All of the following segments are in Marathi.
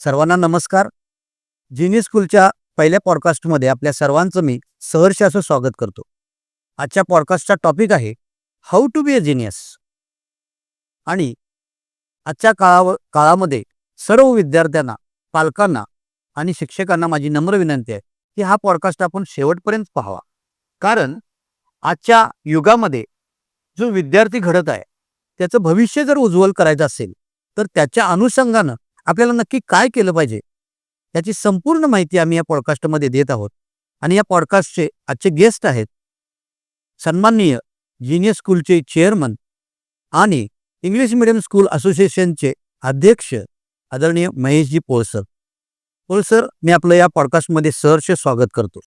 सर्वांना नमस्कार. जिनी स्कूलच्या पहिल्या पॉडकास्टमध्ये आपल्या सर्वांचं मी सहर्ष असं स्वागत करतो. आजच्या पॉडकास्टचा टॉपिक आहे how to be a genius आणि आजच्या काळाव काळामध्ये सर्व विद्यार्थ्यांना पालकांना आणि शिक्षकांना माझी नम्र विनंती आहे की हा पॉडकास्ट आपण शेवटपर्यंत पाहावा. कारण आजच्या युगामध्ये जो विद्यार्थी घडत आहे त्याचं भविष्य जर उज्ज्वल करायचं असेल तर त्याच्या अनुषंगानं आपल्याला नक्की काय केलं पाहिजे याची संपूर्ण माहिती आम्ही या पॉडकास्टमध्ये देत आहोत. आणि या पॉडकास्टचे आजचे गेस्ट आहेत सन्माननीय जिनियस स्कूलचे चेअरमन आणि इंग्लिश मिडियम स्कूल असोसिएशनचे अध्यक्ष आदरणीय महेशजी पोळसर पोळसर मी आपलं या पॉडकास्टमध्ये सहर्ष स्वागत करतो.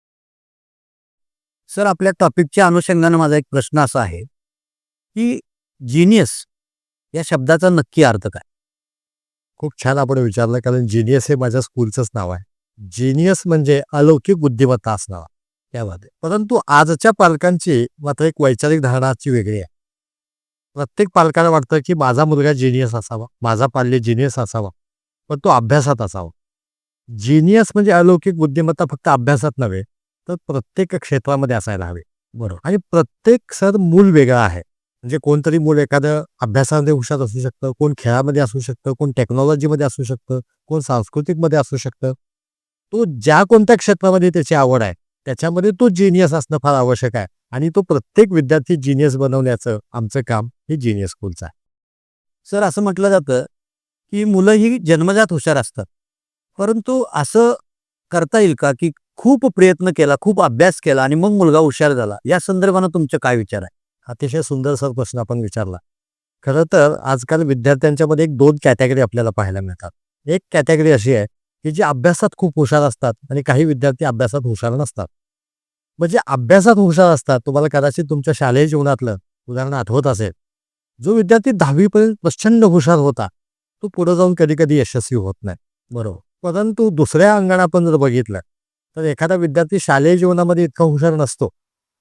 सर आपल्या टॉपिकच्या अनुषंगानं माझा एक प्रश्न असा आहे की जिनियस या शब्दाचा नक्की अर्थ काय? खूप छान आपण विचारलं कारण जिनियस हे माझ्या स्कूलचंच नाव आहे. जिनियस म्हणजे अलौकिक बुद्धिमत्ता असणारा त्यामध्ये. परंतु आजच्या पालकांची मात्र एक वैचारिक धारणाची वेगळी आहे. प्रत्येक पालकाला वाटतं की माझा मुलगा जिनियस असावा माझा पाल्य जिनियस असावा पण तो अभ्यासात असावा. जिनियस म्हणजे अलौकिक बुद्धिमत्ता फक्त अभ्यासात नव्हे तर प्रत्येक क्षेत्रामध्ये असायला हवे. बरोबर. आणि प्रत्येक सर मूल वेगळं आहे. म्हणजे कोणतरी मूल एखादं अभ्यासामध्ये हुशार असू शकतं कोण खेळामध्ये असू शकतं कोण टेक्नॉलॉजीमध्ये असू शकतं कोण सांस्कृतिकमध्ये असू शकतं. तो ज्या कोणत्या क्षेत्रामध्ये त्याची आवड आहे त्याच्यामध्ये तो जिनियस असणं फार आवश्यक आहे आणि तो प्रत्येक विद्यार्थी जिनियस बनवण्याचं आमचं काम हे जिनियस स्कूलचं आहे. सर असं म्हटलं जातं की मुलं ही जन्मजात हुशार असतात. परंतु असं करता येईल का की खूप प्रयत्न केला खूप अभ्यास केला आणि मग मुलगा हुशार झाला? या संदर्भानं तुमचे काय विचार आहे? अतिशय सुंदर सर प्रश्न आपण विचारला. खरं तर आजकाल विद्यार्थ्यांच्या मध्ये एक दोन कॅटेगरी आपल्याला पाहायला मिळतात. एक कॅटेगरी अशी आहे की जी अभ्यासात खूप हुशार असतात आणि काही विद्यार्थी अभ्यासात हुशार नसतात. म्हणजे अभ्यासात हुशार असतात तुम्हाला कदाचित तुमच्या शालेय जीवनातलं उदाहरण आठवत असेल. जो विद्यार्थी दहावीपर्यंत प्रचंड हुशार होता तो पुढे जाऊन कधी कधी यशस्वी होत नाही. बरोबर. परंतु दुसऱ्या अंगाने आपण जर बघितलं तर एखादा विद्यार्थी शालेय जीवनामध्ये इतका हुशार नसतो.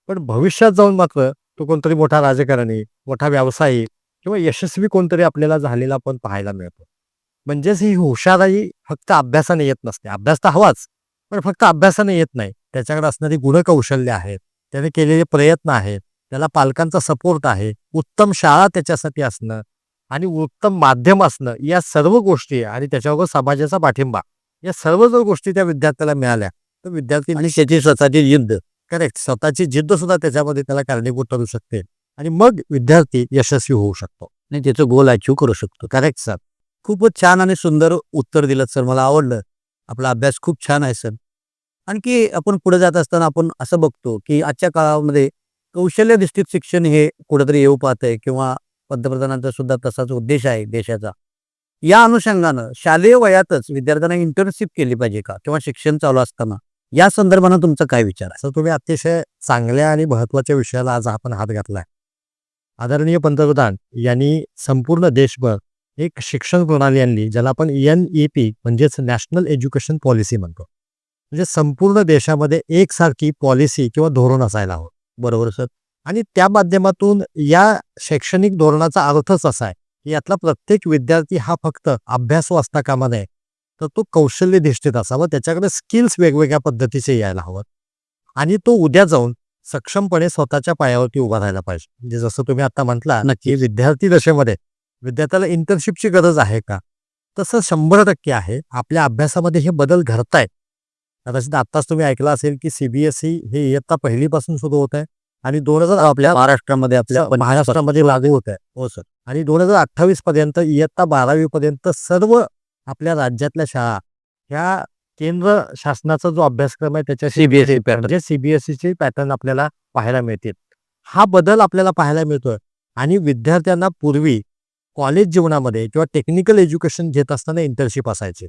पण भविष्यात जाऊन मात्र तो कोणतरी मोठा राजकारणी मोठा व्यावसायिक किंवा यशस्वी कोणतरी आपल्याला झालेला आपण पाहायला मिळतो. म्हणजेच ही हुशाराई फक्त अभ्यासाने येत नसते. अभ्यास तर हवाच पण फक्त अभ्यासाने येत नाही. त्याच्याकडे असणारी गुणकौशल्य आहेत त्याने केलेले प्रयत्न आहेत त्याला पालकांचा सपोर्ट आहे उत्तम शाळा त्याच्यासाठी असणं आणि उत्तम माध्यम असणं या सर्व गोष्टी आणि त्याच्यावर समाजाचा पाठिंबा या सर्व जर गोष्टी त्या विद्यार्थ्याला मिळाल्या तर विद्यार्थी आणि त्याची स्वतःची जिद्द. करेक्ट स्वतःची जिद्द सुद्धा त्याच्यामध्ये त्याला कारणीभूत ठरू शकते. आणि मग विद्यार्थी यशस्वी होऊ शकतो. आणि त्याचं गोल अचीव करू शकतो. करेक्ट सर खूपच छान आणि सुंदर उत्तर दिलं सर मला आवडलं. आपला अभ्यास खूप छान आहे सर आणखी आपण पुढे जात असताना आपण असं बघतो की आजच्या काळामध्ये कौशल्यधिष्ठित शिक्षण हे कुठेतरी येऊ पाहतंय किंवा पंतप्रधानांचा सुद्धा तसाच उद्देश आहे देशाचा. या अनुषंगानं शालेय वयातच विद्यार्थ्यांना इंटर्नशिप केली पाहिजे का? किंवा शिक्षण चालू असताना? या संदर्भानं तुमचा काय विचार आहे? सर तुम्ही अतिशय चांगल्या आणि महत्त्वाच्या विषयाला आज आपण हात घातलाय. आदरणीय पंतप्रधान यांनी संपूर्ण देशभर एक शिक्षण प्रणाली आणली ज्याला आपण एन ई पी म्हणजेच नॅशनल एज्युकेशन पॉलिसी म्हणतो. म्हणजे संपूर्ण देशामध्ये एकसारखी पॉलिसी किंवा धोरण असायला हवं. बरोबर सर? आणि त्या माध्यमातून या शैक्षणिक धोरणाचा अर्थच असा आहे की यातला प्रत्येक विद्यार्थी हा फक्त अभ्यास वाचता कामा नये तर तो कौशल्यधिष्ठित असावा. त्याच्याकडे स्किल्स वेगवेगळ्या पद्धतीचे यायला हवं. आणि तो उद्या जाऊन सक्षमपणे स्वतःच्या पायावरती उभा राहायला पाहिजे. म्हणजे जसं तुम्ही आता म्हटला नक्की की विद्यार्थी दशेमध्ये विद्यार्थ्याला इंटर्नशिपची गरज आहे का? तसं शंभर टक्के आहे. आपल्या अभ्यासामध्ये हे बदल घडतायत. कदाचित आत्ताच तुम्ही ऐकलं असेल की सीबीएसई हे इयत्ता पहिलीपासून सुरू होत आहे आणि दोन हजार आपल्या महाराष्ट्रामध्ये आपल्या महाराष्ट्रामध्ये लागू होत आहे. हो सर. आणि दोन हजार अठ्ठावीस पर्यंत इयत्ता बारावी पर्यंत सर्व आपल्या राज्यातल्या शाळा ह्या केंद्र शासनाचा जो अभ्यासक्रम आहे त्याच्या सीबीएसई म्हणजे सीबीएसईचे पॅटर्न आपल्याला पाहायला मिळतील. हा बदल आपल्याला पाहायला मिळतोय. आणि विद्यार्थ्यांना पूर्वी कॉलेज जीवनामध्ये किंवा टेक्निकल एज्युकेशन घेत असताना इंटर्नशिप असायचे.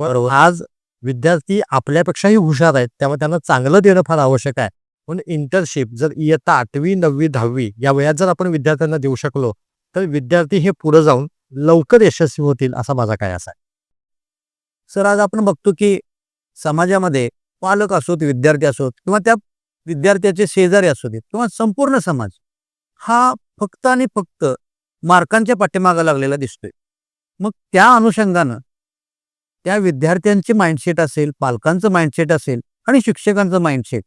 पण आज विद्यार्थी आपल्यापेक्षाही हुशार आहेत त्यामुळे त्यांना चांगलं देणं फार आवश्यक आहे. पण इंटर्नशिप जर इयत्ता आठवी नववी दहावी या वयात जर आपण विद्यार्थ्यांना देऊ शकलो तर विद्यार्थी हे पुढे जाऊन लवकर यशस्वी होतील असा माझा काय असा आहे. सर आज आपण बघतो की समाजामध्ये पालक असोत विद्यार्थी असोत किंवा त्या विद्यार्थ्याचे शेजारी असू देत किंवा संपूर्ण समाज हा फक्त आणि फक्त मार्कांच्या पाठीमागा लागलेला दिसतोय. मग त्या अनुषंगानं त्या विद्यार्थ्यांचे माइंडसेट असेल पालकांचं माइंडसेट असेल आणि शिक्षकांचं माइंडसेट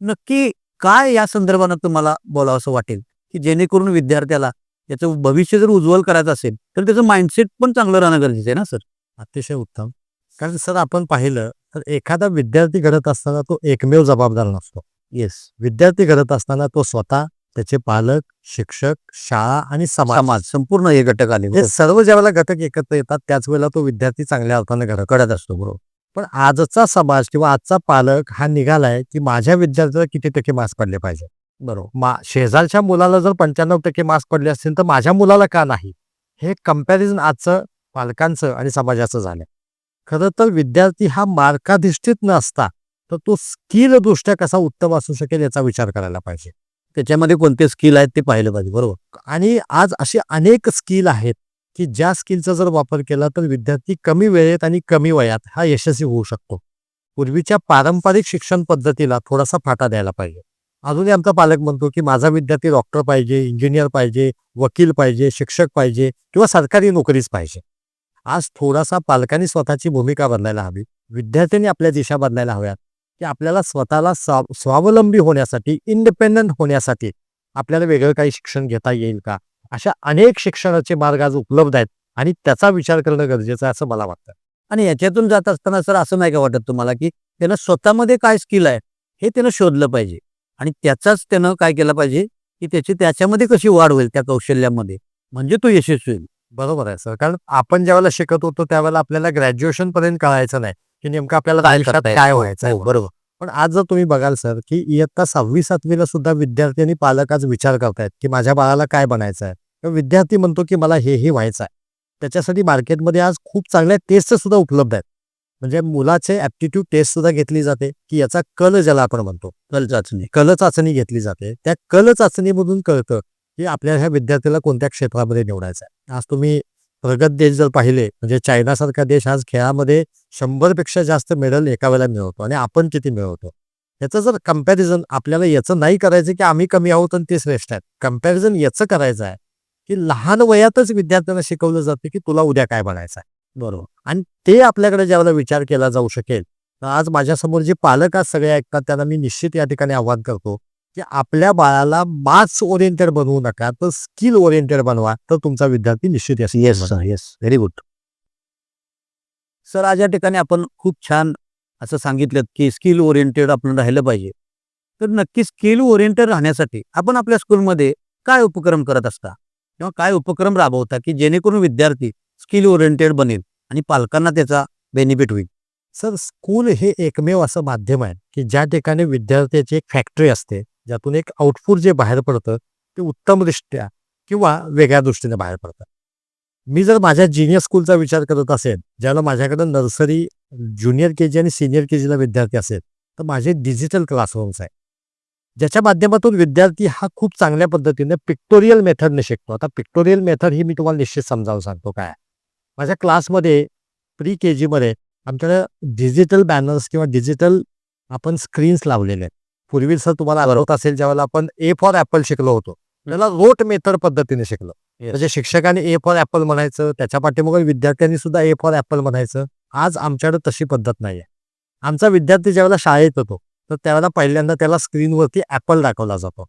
नक्की काय या संदर्भानं तुम्हाला बोलावं असं वाटेल? की जेणेकरून विद्यार्थ्याला त्याचं भविष्य जर उज्ज्वल करायचं असेल तर त्याचं माइंडसेट पण चांगलं राहणं गरजेचं आहे ना सर? अतिशय उत्तम. कारण सर आपण पाहिलं तर एखादा विद्यार्थी घडत असताना तो एकमेव जबाबदार नसतो. येस विद्यार्थी घडत असताना तो स्वतः त्याचे पालक शिक्षक शाळा आणि समाज. समाज संपूर्ण हे घटक आले. हे सर्व ज्यावेळेला घटक एकत्र येतात त्याच वेळेला तो विद्यार्थी चांगल्या अर्थाने घडत कळत असतो बरोबर. पण आजचा समाज किंवा आजचा पालक हा निघालाय की माझ्या विद्यार्थ्याला किती टक्के मार्क्स पडले पाहिजे? बरोबर. मा शेजारच्या मुलाला जर पंच्याण्णव टक्के मार्क्स पडले असतील तर माझ्या मुलाला का नाही? हे कंपॅरिझन आजचं पालकांचं आणि समाजाचं झालं खरं तर विद्यार्थी हा मार्काधिष्ठित नसता तर तो स्किल दृष्ट्या कसा उत्तम असू शकेल याचा विचार करायला पाहिजे. त्याच्यामध्ये कोणते स्किल आहेत ते पाहिलं पाहिजे बरोबर. आणि आज असे अनेक स्किल आहेत की ज्या स्किलचा जर वापर केला तर विद्यार्थी कमी वेळेत आणि कमी वयात हा यशस्वी होऊ शकतो. पूर्वीच्या पारंपरिक शिक्षण पद्धतीला थोडासा फाटा द्यायला पाहिजे. अजूनही आमचा पालक म्हणतो की माझा विद्यार्थी डॉक्टर पाहिजे इंजिनियर पाहिजे वकील पाहिजे शिक्षक पाहिजे किंवा सरकारी नोकरीच पाहिजे. आज थोडासा पालकांनी स्वतःची भूमिका बदलायला हवी. विद्यार्थ्यांनी आपल्या दिशा बदलायला हव्यात. की आपल्याला स्वतःला स्वावलंबी होण्यासाठी इंडिपेंडंट होण्यासाठी आपल्याला वेगळं काही शिक्षण घेता येईल का? अशा अनेक शिक्षणाचे मार्ग आज उपलब्ध आहेत आणि त्याचा विचार करणं गरजेचं आहे असं मला वाटतं. आणि याच्यातून जात असताना सर असं नाही का वाटत तुम्हाला की त्यानं स्वतःमध्ये काय स्किल आहे हे त्यानं शोधलं पाहिजे. आणि त्याचाच त्यानं काय केलं पाहिजे की त्याची त्याच्यामध्ये कशी वाढ होईल त्या कौशल्यामध्ये. म्हणजे तो यशस्वी होईल. बरोबर आहे सर. कारण आपण ज्यावेळेला शिकत होतो त्यावेळेला आपल्याला ग्रॅज्युएशन पर्यंत कळायचं नाही की नेमकं आपल्याला काय आयुष्यात. काय व्हायचं हो, बरोबर. पण आज जर तुम्ही बघाल सर की इयत्ता सहावी सातवीला सुद्धा विद्यार्थी आणि पालक आज विचार करतायत की माझ्या बाळाला काय बनायचं आहे? किंवा विद्यार्थी म्हणतो की मला हे हे व्हायचं आहे. त्याच्यासाठी मार्केटमध्ये आज खूप चांगल्या टेस्ट सुद्धा उपलब्ध आहेत. म्हणजे मुलाचे ऍप्टिट्यूड टेस्ट सुद्धा घेतली जाते की याचा कल ज्याला आपण म्हणतो. कल चाचणी. कल चाचणी घेतली जाते. त्या कल चाचणीमधून कळतं की आपल्या ह्या विद्यार्थ्याला कोणत्या क्षेत्रामध्ये निवडायचं आहे? आज तुम्ही प्रगत देश जर पाहिले म्हणजे चायनासारखा देश आज खेळामध्ये शंभरपेक्षा जास्त मेडल एका वेळेला मिळवतो आणि आपण किती मिळवतो? याचं जर कंपॅरिझन आपल्याला याचं नाही करायचं की आम्ही कमी आहोत आणि ते श्रेष्ठ आहेत. कंपॅरिझन याचं करायचं आहे की लहान वयातच विद्यार्थ्यांना शिकवलं जातं की तुला उद्या काय बनायचं आहे. बरोबर. आणि ते आपल्याकडे ज्यावेळेला विचार केला जाऊ शकेल तर आज माझ्यासमोर जे पालक आज सगळे ऐकतात त्यांना मी निश्चित या ठिकाणी आव्हान करतो की आपल्या बाळाला मार्क्स ओरिएंटेड बनवू नका तर स्किल ओरिएंटेड बनवा तर तुमचा विद्यार्थी निश्चित येस बनेल. Sir yes very good sir आज या ठिकाणी आपण खूप छान असं सांगितलं की स्किल ओरिएंटेड आपण राहिलं पाहिजे. तर नक्की स्किल ओरिएंटेड राहण्यासाठी आपण आपल्या स्कूलमध्ये काय उपक्रम करत असता? किंवा काय उपक्रम राबवता की जेणेकरून विद्यार्थी स्किल ओरिएंटेड बनेल आणि पालकांना त्याचा बेनिफिट होईल? सर स्कूल हे एकमेव असं माध्यम आहे की ज्या ठिकाणी विद्यार्थ्याची एक फॅक्टरी असते ज्यातून एक आउटपुट जे बाहेर पडतं ते उत्तमदृष्ट्या किंवा वेगळ्या दृष्टीने बाहेर पडतं. मी जर माझ्या जिनियर स्कूलचा विचार करत असेल ज्याला माझ्याकडे नर्सरी ज्युनियर के जी आणि सिनियर के जीला विद्यार्थी असेल तर माझे डिजिटल क्लासरूम्स आहे ज्याच्या माध्यमातून विद्यार्थी हा खूप चांगल्या पद्धतीने पिक्टोरियल मेथडने शिकतो. आता पिक्टोरियल मेथड ही मी तुम्हाला निश्चित समजावून सांगतो काय. माझ्या क्लासमध्ये प्री के जीमध्ये आमच्याकडे डिजिटल बॅनर्स किंवा डिजिटल आपण स्क्रीन्स लावलेले आहेत. पूर्वी सर तुम्हाला आठवत असेल ज्यावेळेला आपण ए फॉर ॲपल शिकलो होतो त्याला रोट मेथड पद्धतीने शिकलो. म्हणजे शिक्षकाने ए फॉर ॲपल म्हणायचं त्याच्या पाठीमागे विद्यार्थ्यांनी सुद्धा ए फॉर ॲपल म्हणायचं. आज आमच्याकडे तशी पद्धत नाही आहे आमचा विद्यार्थी ज्यावेळेला शाळेत येतो तर त्यावेळेला पहिल्यांदा त्याला स्क्रीनवरती ॲपल दाखवला जातो.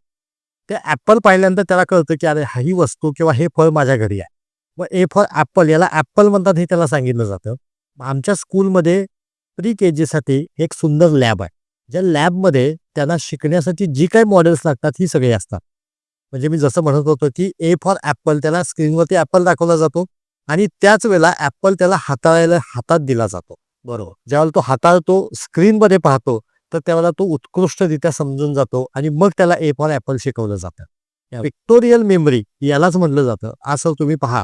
ते ॲपल पाहिल्यानंतर त्याला कळतं की अरे ही वस्तू किंवा हे फळ माझ्या घरी आहे. मग ए फॉर ॲपल याला ॲपल म्हणतात हे त्याला सांगितलं जातं. आमच्या स्कूलमध्ये प्री के जीसाठी एक सुंदर लॅब आहे. ज्या लॅबमध्ये त्यांना शिकण्यासाठी जी काही मॉडेल्स लागतात ही सगळी असतात. म्हणजे मी जसं म्हणत होतो की ए फॉर ॲपल त्याला स्क्रीनवरती ॲपल दाखवला जातो आणि त्याच वेळेला ॲपल त्याला हाताळायला हातात दिला जातो. बरोबर. ज्यावेळेला तो हाताळतो स्क्रीनमध्ये पाहतो तर त्यावेळेला तो उत्कृष्टरित्या समजून जातो आणि मग त्याला ए फॉर ॲपल शिकवलं जातं. पिक्टोरियल मेमरी यालाच म्हणलं जातं. असं तुम्ही पहा.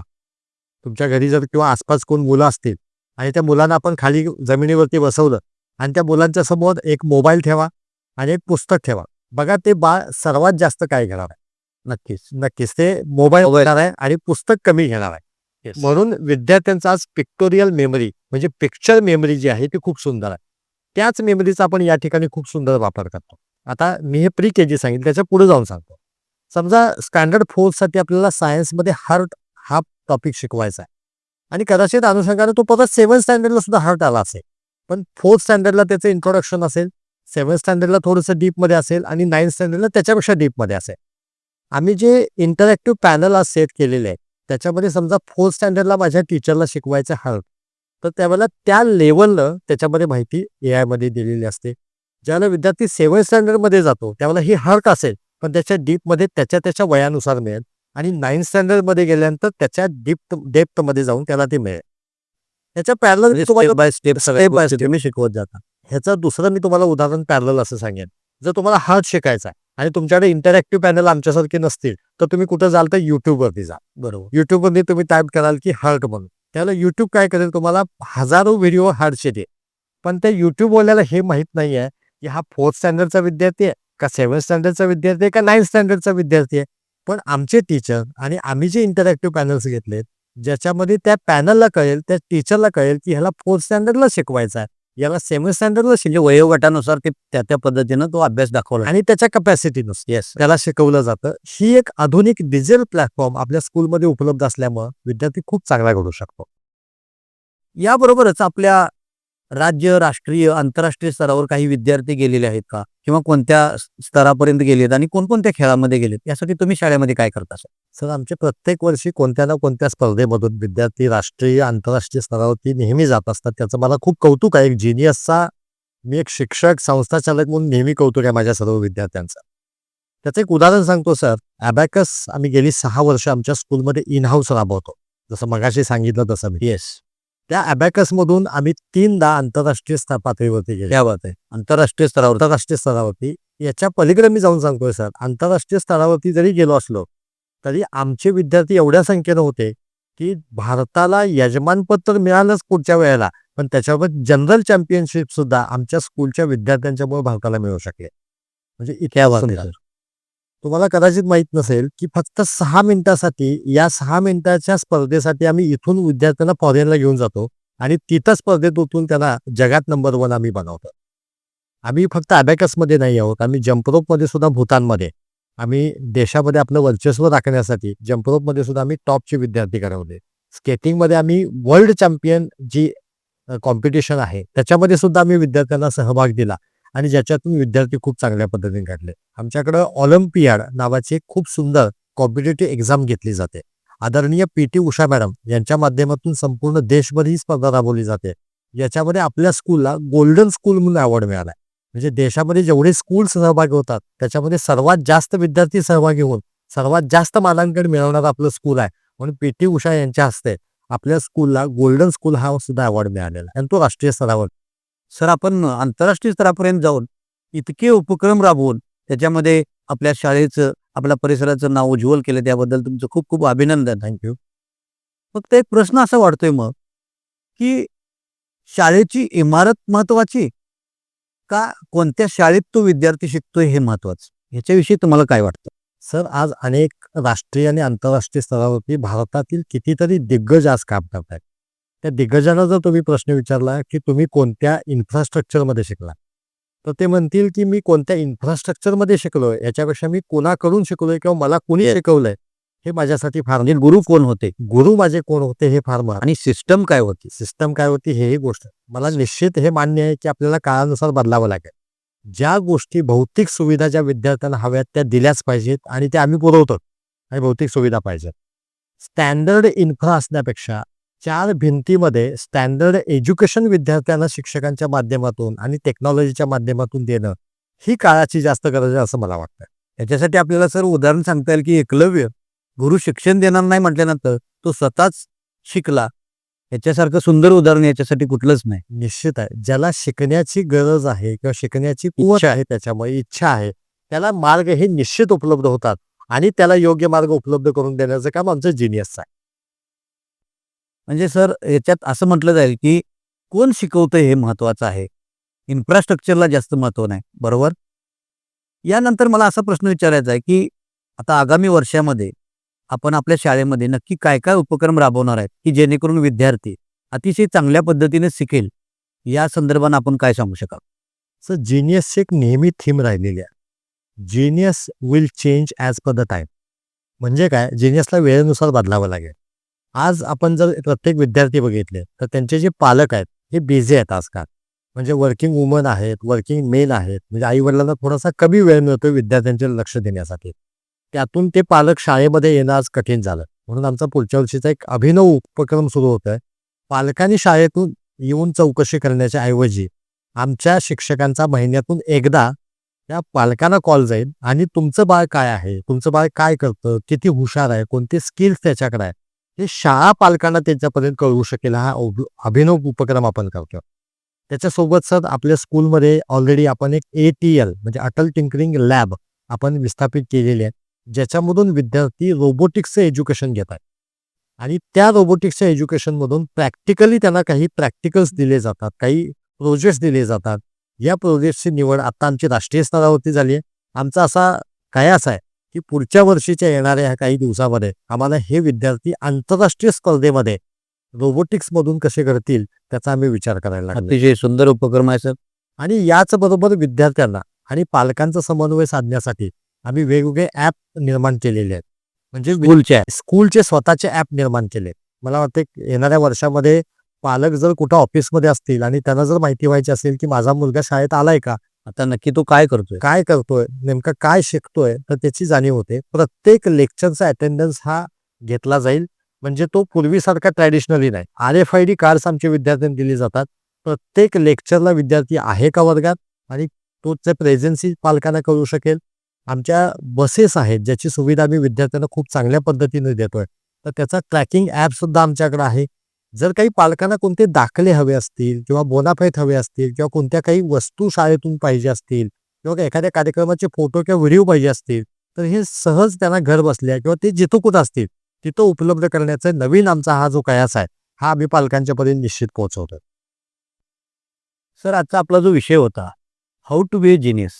तुमच्या घरी जर किंवा आसपास कोण मुलं असतील आणि त्या मुलांना आपण खाली जमिनीवरती बसवलं आणि त्या मुलांच्या समोर एक मोबाईल ठेवा आणि एक पुस्तक ठेवा. बघा ते बाळ सर्वात जास्त काय घेणार आहे? नक्कीच नक्कीच. ते मोबाईल घेणार आहे आणि पुस्तक कमी घेणार आहे. म्हणून विद्यार्थ्यांचा आज पिक्टोरियल मेमरी म्हणजे पिक्चर मेमरी जी आहे ती खूप सुंदर आहे. त्याच मेमरीचा आपण या ठिकाणी खूप सुंदर वापर करतो. आता मी हे प्री के जी सांगितलं त्याच्या पुढे जाऊन सांगतो. समजा स्टँडर्ड फोर्ससाठी आपल्याला सायन्समध्ये हार्ट हा टॉपिक शिकवायचा आहे. आणि कदाचित अनुषंगाने तो परत सेव्हन स्टँडर्डला सुद्धा हर्ट आला असेल. पण फोर्थ स्टँडर्डला त्याचं इंट्रोडक्शन असेल सेव्हन स्टँडर्डला थोडंसं डीपमध्ये असेल आणि नाईन्थ स्टँडर्डला त्याच्यापेक्षा डीपमध्ये असेल. आम्ही जे इंटरॅक्टिव्ह पॅनल आज सेट केलेले आहे त्याच्यामध्ये समजा फोर्थ स्टँडर्डला माझ्या टीचरला शिकवायचं हर्ट तर त्यावेळेला त्या लेवलनं त्याच्यामध्ये माहिती ए आयमध्ये दिलेली असते. ज्याला विद्यार्थी सेव्हन स्टँडर्डमध्ये जातो त्यावेळेला ही हर्ट असेल पण त्याच्या डीपमध्ये त्याच्या त्याच्या वयानुसार मिळेल आणि नाईन्थ स्टँडर्डमध्ये गेल्यानंतर त्याच्या डीप डेप्थमध्ये जाऊन त्याला ते मिळेल. त्याच्या parallel step by step step by step तुम्ही शिकवत जाता. ह्याचं दुसरं मी तुम्हाला उदाहरण पॅरल असं सांगेन. जर तुम्हाला हार्ट शिकायचा आहे आणि तुमच्याकडे इंटरॅक्टिव्ह पॅनल आमच्यासारखे नसतील तर तुम्ही कुठं जाल तर युट्यूबवरती जा. बरोबर. युट्यूबवरती तुम्ही टाईप कराल की हार्ट म्हणून. त्याला युट्यूब काय करेल तुम्हाला? हजारो व्हिडिओ हार्टचे दे पण त्या युट्यूबवाल्याला हे माहीत नाही आहे की हा फोर्थ स्टँडर्डचा विद्यार्थी आहे का सेव्हन स्टँडर्डचा विद्यार्थी आहे का नाईन्थ स्टँडर्डचा विद्यार्थी आहे. पण आमचे टीचर आणि आम्ही जे इंटरॅक्टिव्ह पॅनल्स घेतलेत ज्याच्यामध्ये त्या पॅनलला कळेल त्या टीचरला कळेल की ह्याला फोर्थ स्टँडर्डला शिकवायचं आहे. याला सेव्हन स्टँडर्डला शिक म्हणजे वयोगटानुसार ते त्या त्या पद्धतीनं तो अभ्यास दाखवला आणि त्याच्या कपॅसिटीनुसार येस त्याला शिकवलं जातं. ही एक आधुनिक डिजिटल प्लॅटफॉर्म आपल्या स्कूलमध्ये उपलब्ध असल्यामुळं विद्यार्थी खूप चांगला घडू शकतो. याबरोबरच आपल्या राज्य राष्ट्रीय आंतरराष्ट्रीय स्तरावर काही विद्यार्थी गेलेले आहेत का? किंवा कोणत्या स्तरापर्यंत गेलेत आणि कोणकोणत्या खेळामध्ये गेलेत? यासाठी तुम्ही शाळेमध्ये काय करता सर? सर आमचे प्रत्येक वर्षी कोणत्या ना कोणत्या स्पर्धेमधून विद्यार्थी राष्ट्रीय आंतरराष्ट्रीय स्तरावरती नेहमी जात असतात त्याचं मला खूप कौतुक आहे. एक जिनियसचा मी एक शिक्षक संस्था चालक म्हणून नेहमी कौतुक आहे माझ्या सर्व विद्यार्थ्यांचं. त्याचं एक उदाहरण सांगतो सर. अबॅकस आम्ही गेली सहा वर्ष आमच्या स्कूलमध्ये इन हाऊस राबवतो. जसं मगाशी सांगितलं तसं मी. येस त्या अबॅकस मधून आम्ही तीनदा आंतरराष्ट्रीय पातळीवरती गेलो. क्या बात आहे. आंतरराष्ट्रीय स्तरावर आंतरराष्ट्रीय स्तरावरती. याच्या पलीकडे मी जाऊन सांगतोय सर. आंतरराष्ट्रीय स्तरावरती जरी गेलो असलो तरी आमचे विद्यार्थी एवढ्या संख्येनं होते की भारताला यजमानपद तर मिळालंच पुढच्या वेळेला पण त्याच्यावर जनरल चॅम्पियनशिप सुद्धा आमच्या स्कूलच्या विद्यार्थ्यांच्यामुळे भारताला मिळू शकले. म्हणजे इतक्या बात आहे सुंदर. सर तुम्हाला कदाचित माहीत नसेल की फक्त सहा मिनिटासाठी या सहा मिनिटाच्या स्पर्धेसाठी आम्ही इथून विद्यार्थ्यांना फॉरेनला घेऊन जातो आणि तिथं स्पर्धेत उतरून त्यांना जगात नंबर वन आम्ही बनवतो. आम्ही फक्त अबॅकसमध्ये नाही आहोत आम्ही जम्परोपमध्ये सुद्धा भूतानमध्ये. आम्ही देशामध्ये आपलं वर्चस्व राखण्यासाठी जम्परोपमध्ये सुद्धा आम्ही टॉपचे विद्यार्थी घडवले स्केटिंगमध्ये आम्ही वर्ल्ड चॅम्पियन जी कॉम्पिटिशन आहे त्याच्यामध्ये सुद्धा आम्ही विद्यार्थ्यांना सहभाग दिला. आणि ज्याच्यातून विद्यार्थी खूप चांगल्या पद्धतीने काढले. आमच्याकडं ऑलिम्पियाड नावाची एक खूप सुंदर कॉम्पिटेटिव्ह एक्झाम घेतली जाते. आदरणीय पी टी उषा मॅडम यांच्या माध्यमातून संपूर्ण देशभर ही स्पर्धा राबवली जाते. याच्यामध्ये आपल्या स्कूलला गोल्डन स्कूल म्हणून अवॉर्ड मिळाला म्हणजे देशामध्ये जेवढे स्कूल सहभागी होतात त्याच्यामध्ये सर्वात जास्त विद्यार्थी सहभागी होऊन सर्वात जास्त मानांकन मिळवणारं आपलं स्कूल आहे. म्हणून पी टी उषा यांच्या हस्ते आपल्या स्कूलला गोल्डन स्कूल हा सुद्धा अवॉर्ड मिळालेला आहे. आणि तो राष्ट्रीय स्तरावर सर आपण आंतरराष्ट्रीय स्तरापर्यंत जाऊन इतके उपक्रम राबवून त्याच्यामध्ये आपल्या शाळेचं आपल्या परिसराचं नाव उज्ज्वल केलं त्याबद्दल तुमचं खूप खूप अभिनंदन. थँक्यू फक्त एक प्रश्न असा वाटतोय मग की शाळेची इमारत महत्वाची? का कोणत्या शाळेत तो विद्यार्थी शिकतोय हे महत्वाचं? ह्याच्याविषयी तुम्हाला काय वाटतं? सर आज अनेक राष्ट्रीय आणि आंतरराष्ट्रीय स्तरावरती भारतातील कितीतरी दिग्गज आज काम करतात त्या दिग्गजांना जर तुम्ही प्रश्न विचारला की तुम्ही कोणत्या इन्फ्रास्ट्रक्चरमध्ये शिकला? तर ते म्हणतील की मी कोणत्या इन्फ्रास्ट्रक्चरमध्ये शिकलोय? याच्यापेक्षा मी कोणाकडून शिकलोय किंवा मला कोणी. शिकवलंय? हे माझ्यासाठी फार म्हणजे गुरु कोण होते? गुरु माझे कोण होते हे फार. आणि सिस्टम काय होती? सिस्टम काय होती हेही गोष्ट. मला निश्चित हे मान्य आहे की आपल्याला काळानुसार बदलावं लागेल. ज्या गोष्टी भौतिक सुविधा ज्या विद्यार्थ्यांना हव्यात त्या दिल्याच पाहिजेत आणि त्या आम्ही पुरवतो. आणि भौतिक सुविधा पाहिजेत. स्टँडर्ड इन्फ्रा असण्यापेक्षा चार भिंतीमध्ये स्टँडर्ड एज्युकेशन विद्यार्थ्यांना शिक्षकांच्या माध्यमातून आणि टेक्नॉलॉजीच्या माध्यमातून देणं ही काळाची जास्त गरज आहे असं मला वाटतं याच्यासाठी आपल्याला सर उदाहरण सांगता येईल की एकलव्य गुरु शिक्षण देणार नाही म्हटल्यानंतर तो स्वतःच शिकला. याच्यासारखं सुंदर उदाहरण याच्यासाठी कुठलंच नाही. निश्चित आहे. ज्याला शिकण्याची गरज आहे किंवा शिकण्याची कुवत आहे त्याच्यामुळे इच्छा आहे त्याला मार्ग हे निश्चित उपलब्ध होतात आणि त्याला योग्य मार्ग उपलब्ध करून देण्याचं काम आमचं जिनियसचं आहे. म्हणजे सर याच्यात असं म्हटलं जाईल की कोण शिकवतंय हे महत्वाचं आहे? इन्फ्रास्ट्रक्चरला जास्त महत्त्व नाही बरोबर? यानंतर मला असा प्रश्न विचारायचा आहे की आता आगामी वर्षामध्ये आपण आपल्या शाळेमध्ये नक्की काय काय उपक्रम राबवणार आहेत की जेणेकरून विद्यार्थी अतिशय चांगल्या पद्धतीने शिकेल? या संदर्भानं आपण काय सांगू शकाल? सर जिनियसची एक नेहमी थीम राहिलेली आहे. Genius will change as per the time म्हणजे काय? जिनियसला वेळेनुसार बदलावं लागेल. आज आपण जर प्रत्येक विद्यार्थी बघितले तर त्यांचे जे पालक आहेत हे बिझी आहेत आजकाल. म्हणजे वर्किंग वुमन आहेत वर्किंग मेन आहेत. म्हणजे आई वडिलांना थोडासा कमी वेळ मिळतो विद्यार्थ्यांचे लक्ष देण्यासाठी. त्यातून ते पालक शाळेमध्ये येणं आज कठीण झालं. म्हणून आमचा पुढच्या वर्षीचा एक अभिनव उपक्रम सुरू होत आहे पालकांनी शाळेतून येऊन चौकशी करण्याच्या ऐवजी आमच्या शिक्षकांचा महिन्यातून एकदा त्या पालकांना कॉल जाईल. आणि तुमचं बाळ काय आहे? तुमचं बाळ काय करतं? किती हुशार आहे? कोणते स्किल्स त्याच्याकडे आहे हे शाळा पालकांना त्यांच्यापर्यंत कळवू शकेल हा अभिनव उपक्रम आपण करतो त्याच्यासोबत सर आपल्या स्कूलमध्ये ऑलरेडी आपण एक ए टी एल म्हणजे अटल टिंकरिंग लॅब आपण विस्थापित केलेली आहे ज्याच्यामधून विद्यार्थी रोबोटिक्सचं एज्युकेशन घेत आहेत. आणि त्या रोबोटिक्सच्या एज्युकेशनमधून प्रॅक्टिकली त्यांना काही प्रॅक्टिकल्स दिले जातात काही प्रोजेक्ट्स दिले जातात. या प्रोजेक्टची निवड आता आमची राष्ट्रीय स्तरावरती झाली आहे. आमचा असा कयास आहे की पुढच्या वर्षीच्या येणाऱ्या ह्या काही दिवसामध्ये आम्हाला हे विद्यार्थी आंतरराष्ट्रीय स्पर्धेमध्ये रोबोटिक्समधून कसे करतील त्याचा आम्ही विचार करायला अतिशय सुंदर उपक्रम आहे सर. आणि याच बरोबर विद्यार्थ्यांना आणि पालकांचा समन्वय साधण्यासाठी आम्ही वेगवेगळे ॲप निर्माण केलेले आहेत. म्हणजे स्कूलच्या स्कूलचे स्वतःचे ॲप निर्माण केले मला वाटते येणाऱ्या वर्षामध्ये पालक जर कुठं ऑफिसमध्ये असतील आणि त्यांना जर माहिती व्हायची असेल की माझा मुलगा शाळेत आलाय का आता नक्की तो काय करतोय? काय करतोय? नेमकं काय शिकतोय? तर त्याची जाणीव होते. प्रत्येक लेक्चरचा अटेंडन्स हा घेतला जाईल. म्हणजे तो पूर्वीसारखा ट्रॅडिशनली नाही. R F I D cards आमच्या विद्यार्थ्यांना दिली जातात. प्रत्येक लेक्चरला विद्यार्थी आहे का वर्गात? आणि तो ते प्रेझेन्सी पालकांना कळू शकेल. आमच्या बसेस आहेत ज्याची सुविधा आम्ही विद्यार्थ्यांना खूप चांगल्या पद्धतीने देतोय. तर त्याचा ट्रॅकिंग ॲप सुद्धा आमच्याकडे आहे. जर काही पालकांना कोणते दाखले हवे असतील किंवा बोनाफाईट हवे असतील किंवा कोणत्या काही वस्तू शाळेतून पाहिजे असतील किंवा एखाद्या कार्यक्रमाचे फोटो किंवा व्हिडिओ पाहिजे असतील तर हे सहज त्यांना घर बसल्या किंवा ते जिथं कुठं असतील तिथं उपलब्ध करण्याचा नवीन आमचा हा जो कयास आहे हा आम्ही पालकांच्या पालकांच्यापर्यंत निश्चित पोहोचवतो सर आजचा आपला जो विषय होता how to be a genius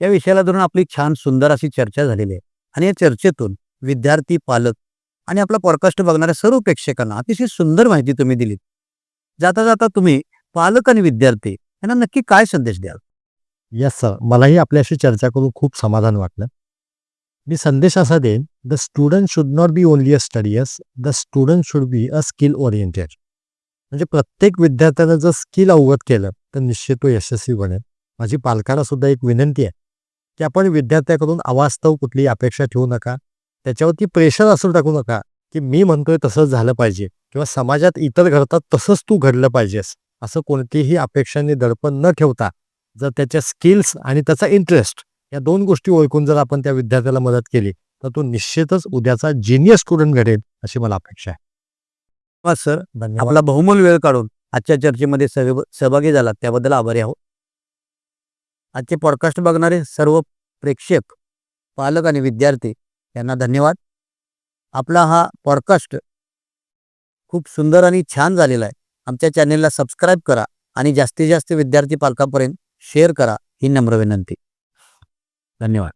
या विषयाला धरून आपली छान सुंदर अशी चर्चा झालेली आहे. आणि या चर्चेतून विद्यार्थी पालक आणि आपला पॉडकास्ट बघणाऱ्या सर्व प्रेक्षकांना अतिशय सुंदर माहिती तुम्ही दिलीत जाता जाता तुम्ही पालक आणि विद्यार्थी यांना नक्की काय संदेश द्याल? येस सर मलाही आपल्याशी चर्चा करून खूप समाधान वाटलं. मी संदेश असा देईन the student should not be only a studious the student should be a skill oriented म्हणजे प्रत्येक विद्यार्थ्यानं जर स्किल अवगत केलं तर निश्चित तो यशस्वी बनेल. माझी पालकांना सुद्धा एक विनंती आहे की आपण विद्यार्थ्याकडून अवास्तव कुठली अपेक्षा ठेवू नका. त्याच्यावरती प्रेशर असं टाकू नका की मी म्हणतोय तसंच झालं पाहिजे किंवा समाजात इतर घडतात तसंच तू घडलं पाहिजेस असं कोणतीही अपेक्षांनी दडपण न ठेवता जर त्याच्या स्किल्स आणि त्याचा इंटरेस्ट या दोन गोष्टी ओळखून जर आपण त्या विद्यार्थ्याला मदत केली तर तो निश्चितच उद्याचा जिनियस स्टुडंट घडेल अशी मला अपेक्षा आहे. सर. धन्यवाद. आपला बहुमूल वेळ काढून आजच्या चर्चेमध्ये सहभ- सहभागी झालात त्याबद्दल आभारी आहोत. आजचे पॉडकास्ट बघणारे सर्व प्रेक्षक पालक आणि विद्यार्थी यांना धन्यवाद. आपला हा पॉडकास्ट खूप सुंदर आणि छान झालेला आहे. आमच्या चॅनेलला सबस्क्राईब करा आणि जास्तीत जास्त विद्यार्थी पालकांपर्यंत शेअर करा. ही नम्र विनंती. धन्यवाद.